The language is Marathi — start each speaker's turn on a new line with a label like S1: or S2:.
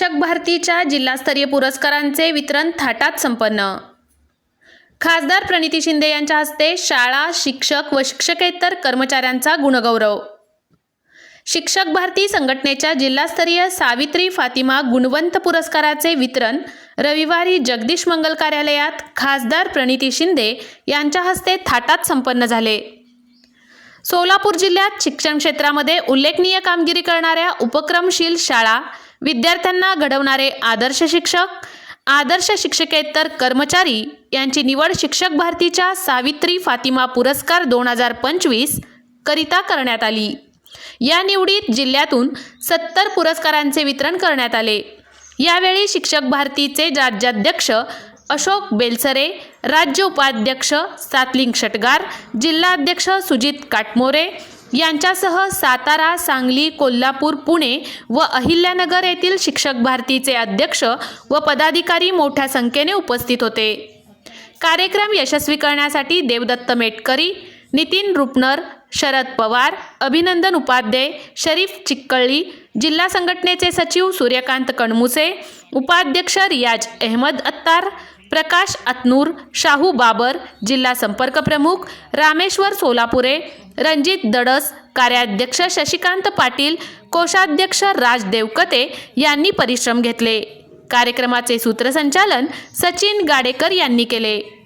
S1: शिक्षक भारतीच्या जिल्हास्तरीय पुरस्कारांचे वितरण थाटात संपन्न. खासदार प्रणिती शिंदे यांच्या हस्ते शाळा शिक्षक व शिक्षकेतर कर्मचाऱ्यांचा गुणगौरव. शिक्षक भारती संघटनेच्या जिल्हास्तरीय सावित्री फातिमा गुणवंत पुरस्काराचे वितरण रविवारी जगदीश मंगल कार्यालयात खासदार प्रणिती शिंदे यांच्या हस्ते थाटात संपन्न झाले. सोलापूर जिल्ह्यात शिक्षण क्षेत्रामध्ये उल्लेखनीय कामगिरी करणाऱ्या उपक्रमशील शाळा विद्यार्थ्यांना घडवणारे आदर्श शिक्षक आदर्श शिक्षकेतर कर्मचारी यांची निवड शिक्षक भारतीच्या सावित्री फातिमा पुरस्कार दोन हजार पंचवीस करिता करण्यात आली. या निवडीत जिल्ह्यातून सत्तर पुरस्कारांचे वितरण करण्यात आले. यावेळी शिक्षक भारतीचे राज्याध्यक्ष अशोक बेलसरे राज्य उपाध्यक्ष सातलिंग षटगार जिल्हाध्यक्ष सुजित काटमोरे यांच्यासह सातारा सांगली कोल्हापूर पुणे व अहिल्यानगर येथील शिक्षक भारतीचे अध्यक्ष व पदाधिकारी मोठ्या संख्येने उपस्थित होते. कार्यक्रम यशस्वी करण्यासाठी देवदत्त मेटकरी नितीन रुपनर शरद पवार अभिनंदन उपाध्याय शरीफ चिक्कळी जिल्हा संघटनेचे सचिव सूर्यकांत कणमुसे उपाध्यक्ष रियाज अहमद अत्तार प्रकाश अतनूर शाहू बाबर जिल्हा संपर्क प्रमुख रामेश्वर सोलापुरे रणजित दडस कार्याध्यक्ष शशिकांत पाटील कोषाध्यक्ष राज देवकते यांनी परिश्रम घेतले. कार्यक्रमाचे सूत्रसंचालन सचिन गाडेकर यांनी केले.